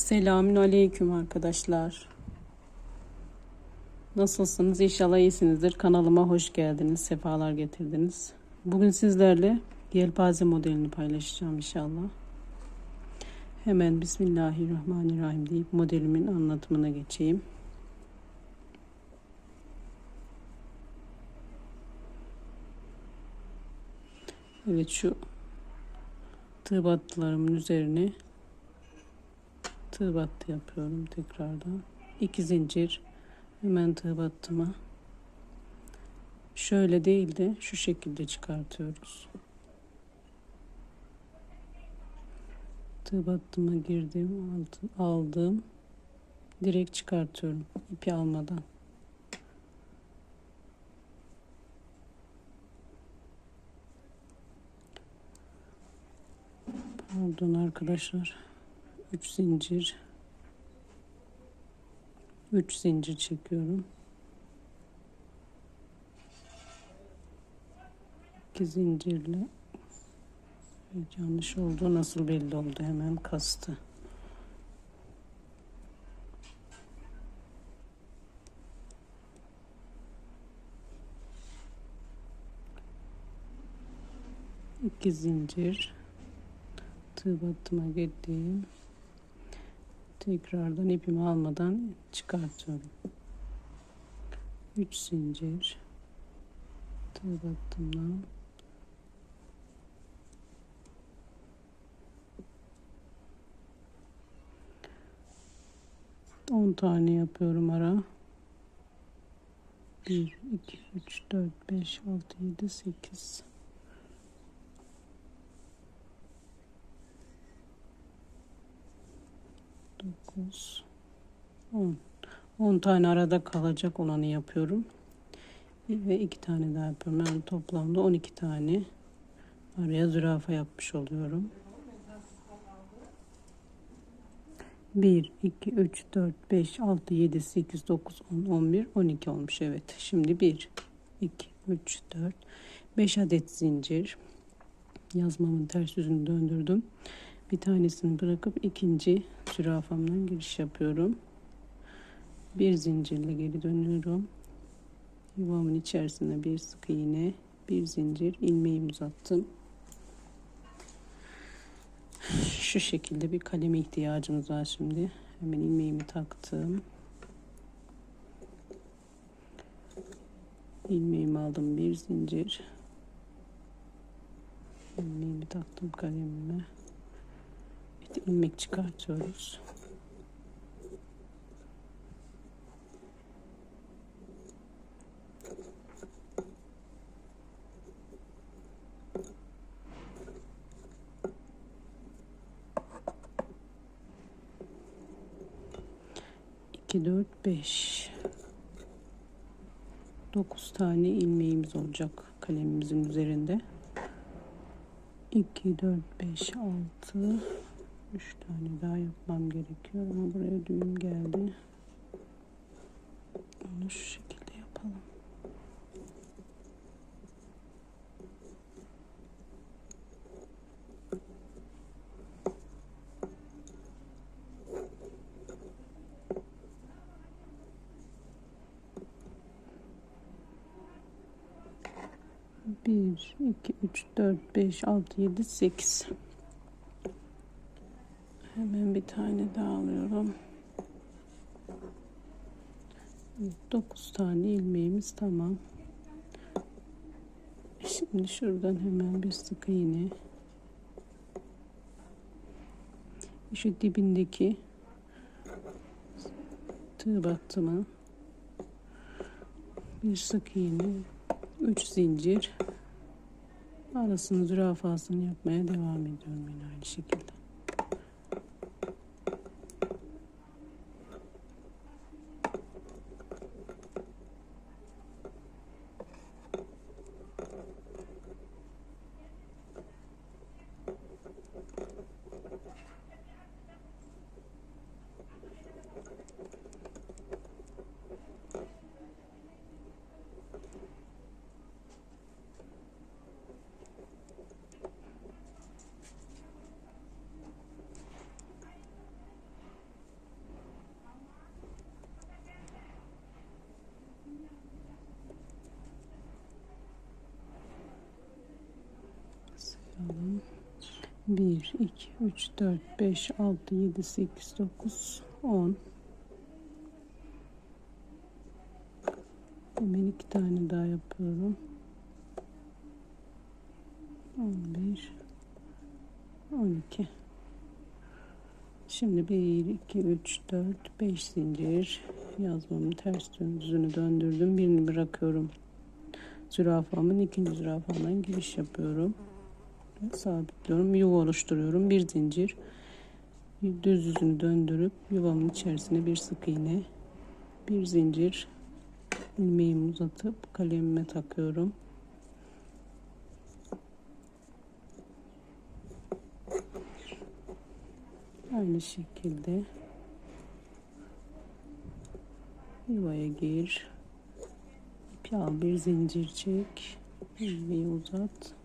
Selamün aleyküm arkadaşlar. Nasılsınız? İnşallah iyisinizdir. Kanalıma hoş geldiniz. Sefalar getirdiniz. Bugün sizlerle yelpaze modelini paylaşacağım inşallah. Hemen Bismillahirrahmanirrahim deyip modelimin anlatımına geçeyim. Evet şu tığ battılarımın üzerine tığ battı yapıyorum tekrardan. İki zincir hemen tığ battıma şöyle değil de şu şekilde çıkartıyoruz. Tığ battıma girdim, aldım, aldım. Direkt çıkartıyorum ipi almadan. Pardon arkadaşlar. 3 zincir 3 zincir çekiyorum. 2 zincirle evet, yanlış oldu. Nasıl belli oldu hemen kastı. İki zincir tığ battıma girdim tekrardan ipimi almadan çıkartıyorum. 3 zincir. Tığ battımdan on tane yapıyorum ara. 1 2 3 4 5 6 7 8 9 10 10 tane arada kalacak olanı yapıyorum. Ve iki tane daha yapıyorum. Yani toplamda 12 tane araya zürafa yapmış oluyorum. 1 2 3 4 5 6 7 8 9 10 11 12 olmuş. Evet. Şimdi 1 2 3 4 5 adet zincir. Yazmamın ters yüzünü döndürdüm bir tanesini bırakıp ikinci zürafamdan giriş yapıyorum. Bir zincirle geri dönüyorum. Yuvamın içerisine bir sık iğne, bir zincir, ilmeğimi uzattım. Şu şekilde bir kaleme ihtiyacımız var şimdi. Hemen ilmeğimi taktım. ilmeğimi aldım bir zincir. ilmeğimi taktım kalemime ilmek çıkartıyoruz. İki, dört, beş. Dokuz tane ilmeğimiz olacak kalemimizin üzerinde. 2, 4, 5, 6, 3 tane daha yapmam gerekiyor ama buraya düğüm geldi. Onu şu şekilde yapalım. Bir, iki, üç, dört, beş, altı, yedi, sekiz. Bir tane daha alıyorum. 9 tane ilmeğimiz tamam. Şimdi şuradan hemen bir sık iğne. Şu dibindeki tığ battıma bir sık iğne, 3 zincir arasını zürafasını yapmaya devam ediyorum yine aynı şekilde. 1, 2, 3, 4, 5, 6, 7, 8, 9, 10. Hemen iki tane daha yapıyorum. 11, 12. Şimdi 1, 2, 3, 4, 5 zincir yazmamın ters düzünü döndürdüm. Birini bırakıyorum. Zürafamın ikinci zürafamdan giriş yapıyorum. Sabitliyorum. Yuva oluşturuyorum. Bir zincir. Düz yüzünü döndürüp yuvamın içerisine bir sık iğne. Bir zincir. ilmeğimi uzatıp kalemime takıyorum. Aynı şekilde yuvaya gir. İpi al bir zincir çek. ilmeği uzat.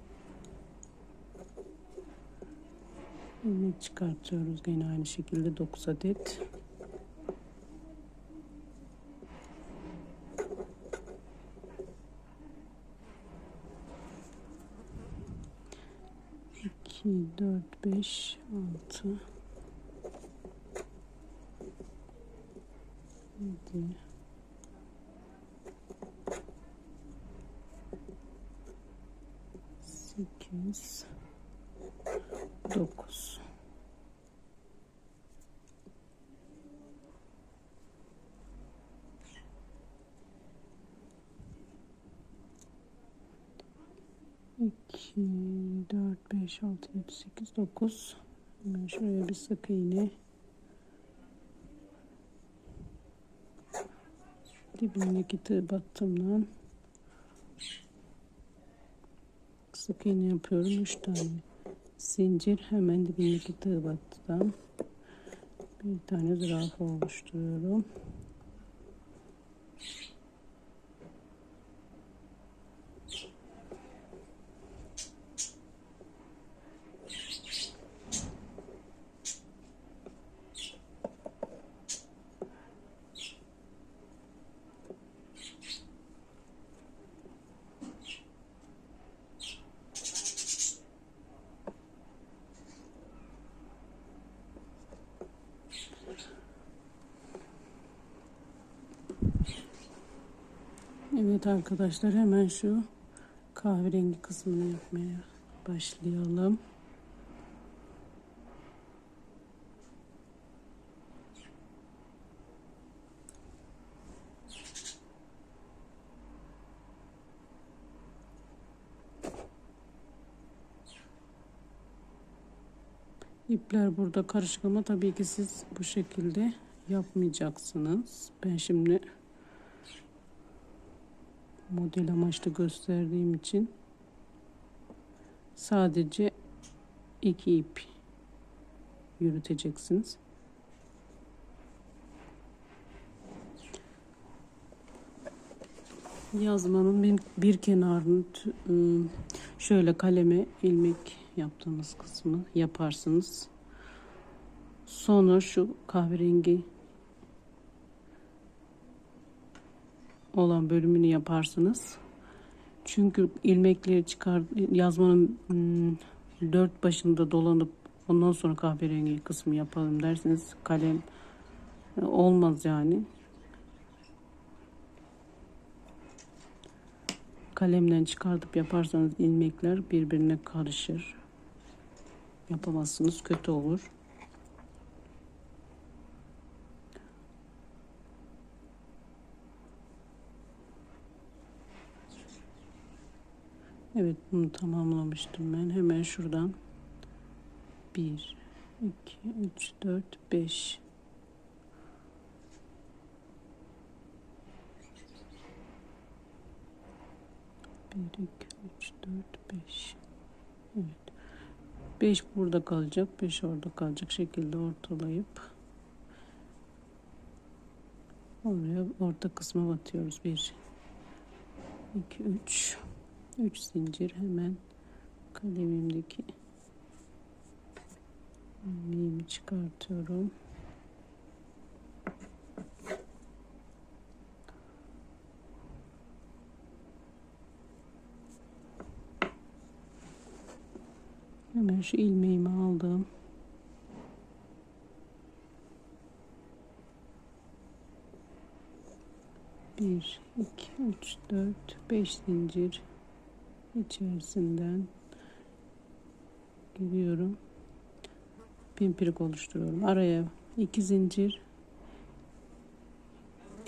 İlmek çıkartıyoruz gene aynı şekilde 9 adet. İki, dört, beş, altı, yedi, sekiz, dokuz. İki, dört, beş, altı, yedi, sekiz, dokuz. Hemen şuraya bir sık iğne. Dibindeki tığ battımdan sık iğne yapıyorum. Üç tane zincir hemen dibindeki tığ battıdan bir tane zürafa oluşturuyorum. Arkadaşlar hemen şu kahverengi kısmını yapmaya başlayalım. İpler burada karışık ama tabii ki siz bu şekilde yapmayacaksınız. Ben şimdi model amaçlı gösterdiğim için sadece iki ip yürüteceksiniz. Yazmanın bir, bir kenarını ıı, şöyle kaleme ilmek yaptığınız kısmı yaparsınız. Sonra şu kahverengi olan bölümünü yaparsınız. Çünkü ilmekleri çıkar yazmanın hmm, dört başında dolanıp ondan sonra kahverengi kısmı yapalım derseniz kalem e, olmaz yani. Kalemden çıkartıp yaparsanız ilmekler birbirine karışır. Yapamazsınız kötü olur. Evet bunu tamamlamıştım ben. Hemen şuradan 1 2 3 4 5 1 2 3 4 5 Evet. 5 burada kalacak, 5 orada kalacak şekilde ortalayıp oraya orta kısma batıyoruz. 1 2 3 3 zincir hemen kalemimdeki ilmeğimi çıkartıyorum. Hemen şu ilmeğimi aldım. Bir, iki, üç, dört, beş zincir içerisinden giriyorum. Pimpirik oluşturuyorum. Araya iki zincir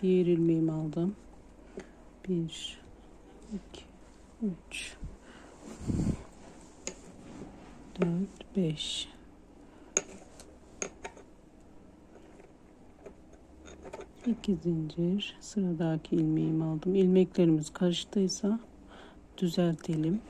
diğer ilmeğimi aldım. Bir, iki, üç, dört, beş. İki zincir sıradaki ilmeğimi aldım. İlmeklerimiz karıştıysa düzeltelim.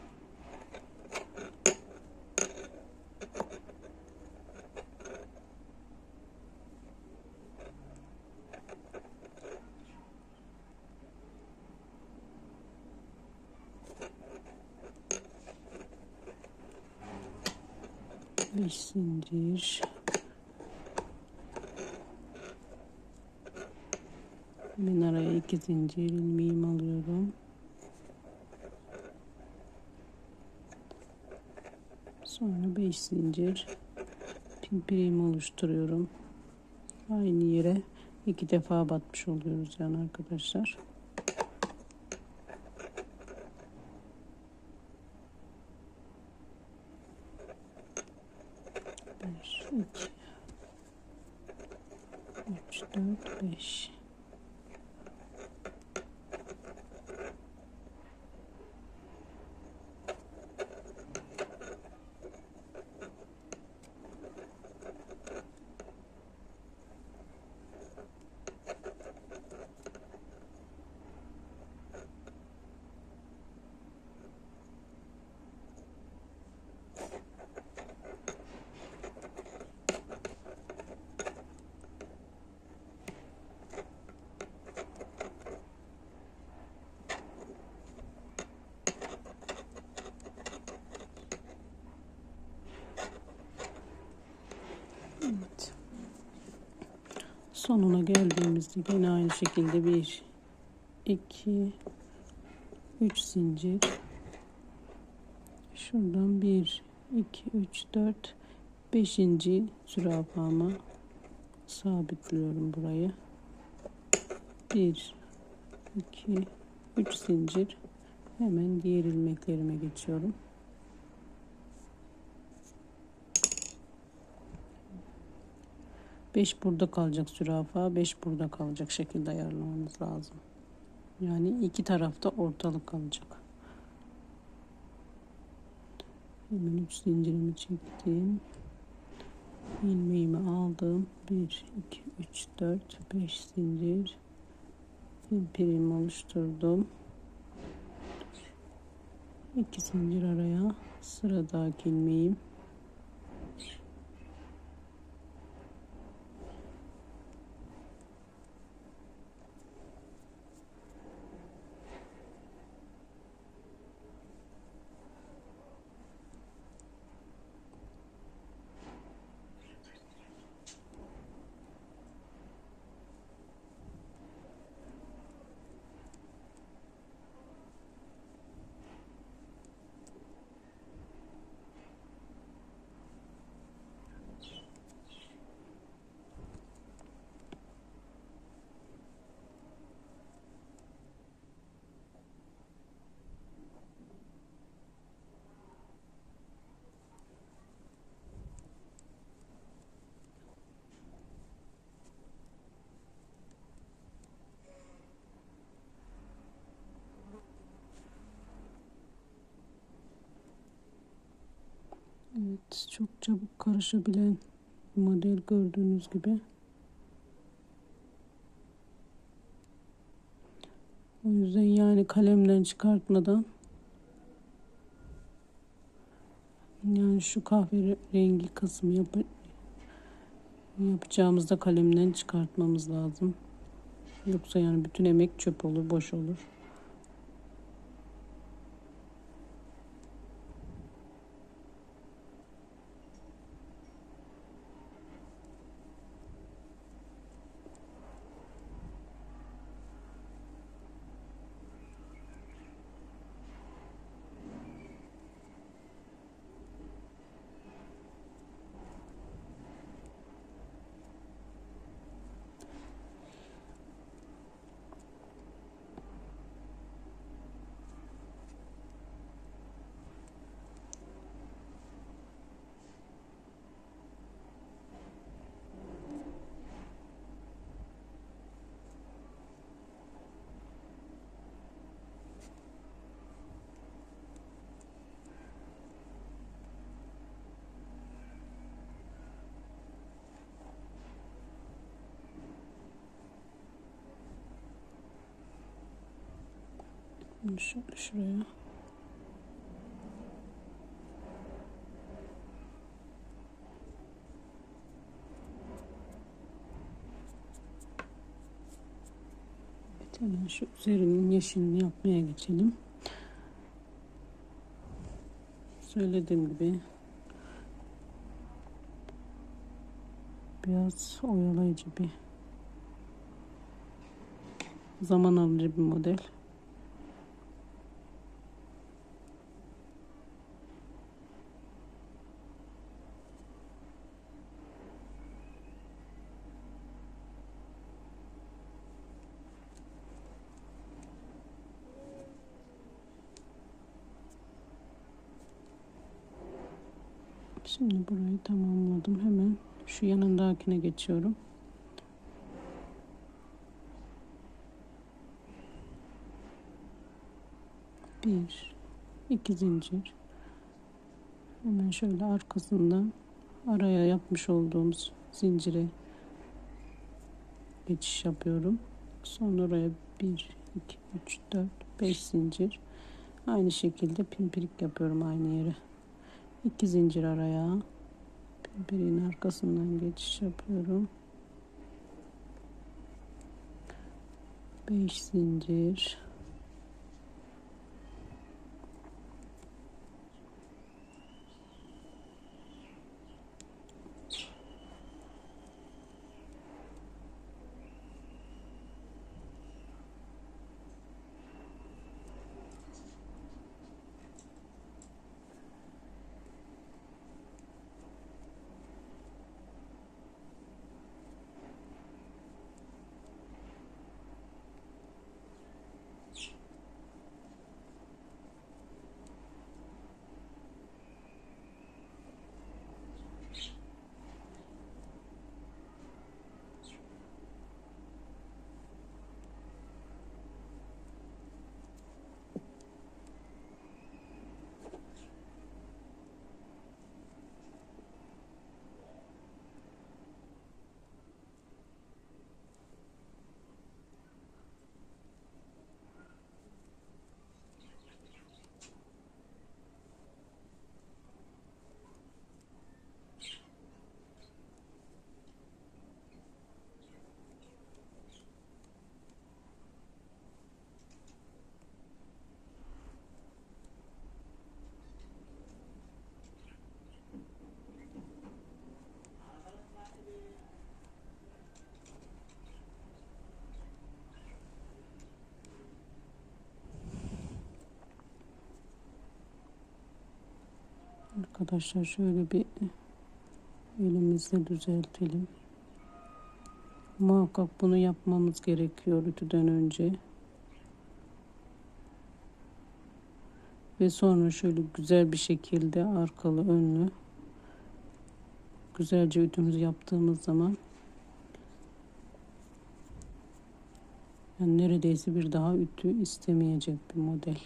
Beş zincir. Hemen araya iki zincir ilmeğimi alıyorum. Sonra beş zincir pimpirimi oluşturuyorum. Aynı yere iki defa batmış oluyoruz yani arkadaşlar. Bir, iki, üç, dört, beş. Evet. Sonuna geldiğimizde yine aynı şekilde bir, iki, üç zincir. Şuradan bir, iki, üç, dört, beşinci zürafama sabitliyorum burayı. Bir, iki, üç zincir. Hemen diğer ilmeklerime geçiyorum. 5 burada kalacak zürafa, 5 burada kalacak şekilde ayarlamamız lazım. Yani iki tarafta ortalık kalacak. Hemen 3 zincirimi çektim. ilmeğimi aldım. 1 2 3 4 5 zincir. Pimpirimi oluşturdum. 2 zincir araya sıradaki ilmeğim Çok çabuk karışabilen model gördüğünüz gibi. O yüzden yani kalemden çıkartmadan yani şu kahverengi kısmı yap yapacağımızda kalemden çıkartmamız lazım. Yoksa yani bütün emek çöp olur, boş olur. Şuraya. Hemen şu üzerinin yeşilini yapmaya geçelim. Söylediğim gibi biraz oyalayıcı bir zaman alıcı bir model. Şimdi burayı tamamladım. Hemen şu yanındakine geçiyorum. Bir, iki zincir. Hemen şöyle arkasından araya yapmış olduğumuz zincire geçiş yapıyorum. Sonra oraya bir, iki, üç, dört, beş zincir. Aynı şekilde pimpirik yapıyorum aynı yere. İki zincir araya. Pimpiriğin arkasından geçiş yapıyorum. Beş zincir. Arkadaşlar şöyle bir elimizle düzeltelim. Muhakkak bunu yapmamız gerekiyor ütüden önce. Ve sonra şöyle güzel bir şekilde arkalı önlü güzelce ütümüzü yaptığımız zaman yani neredeyse bir daha ütü istemeyecek bir model.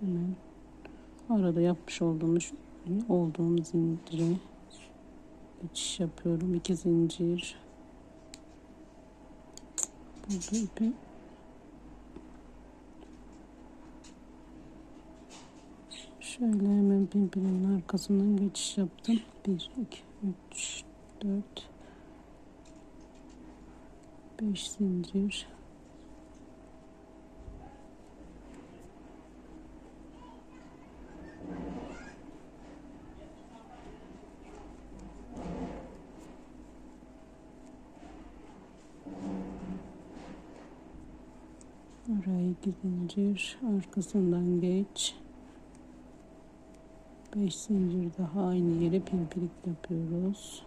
Hemen arada yapmış olduğumuz olduğum zincire geçiş yapıyorum. iki zincir. Burada ipi şöyle hemen birbirinin arkasından geçiş yaptım. 1 2 3 4 5 zincir Oraya iki zincir arkasından geç. 5 zincir daha aynı yere pimpirik yapıyoruz.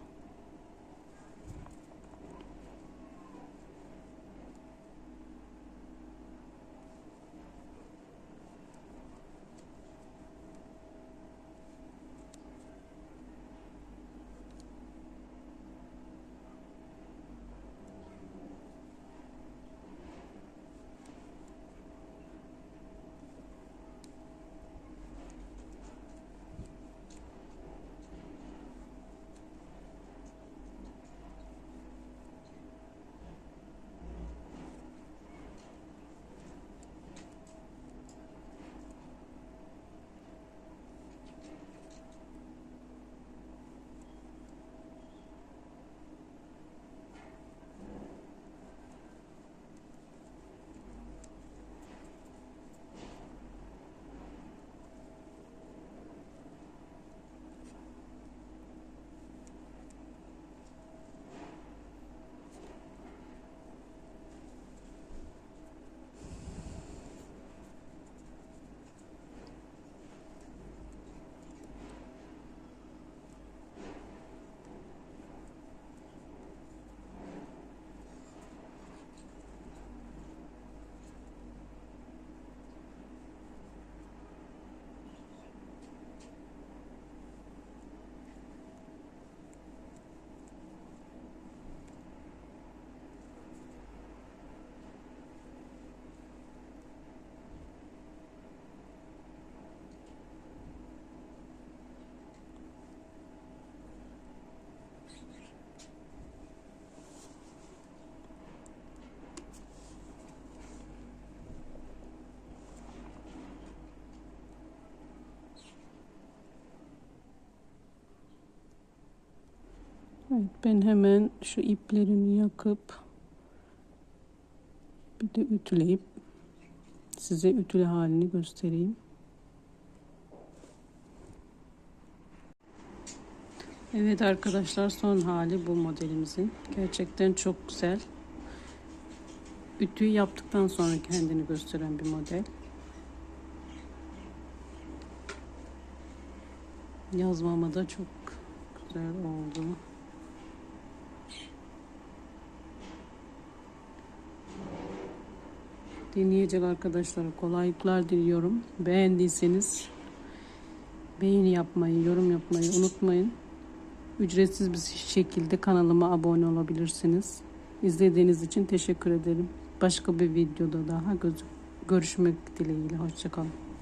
Evet ben hemen şu iplerini yakıp bir de ütüleyip size ütülü halini göstereyim. Evet arkadaşlar son hali bu modelimizin. Gerçekten çok güzel. Ütüyü yaptıktan sonra kendini gösteren bir model. Yazmama da çok güzel oldu. Deneyecek arkadaşlara kolaylıklar diliyorum. Beğendiyseniz beğeni yapmayı, yorum yapmayı unutmayın. Ücretsiz bir şekilde kanalıma abone olabilirsiniz. İzlediğiniz için teşekkür ederim. Başka bir videoda daha görüşmek dileğiyle. Hoşçakalın.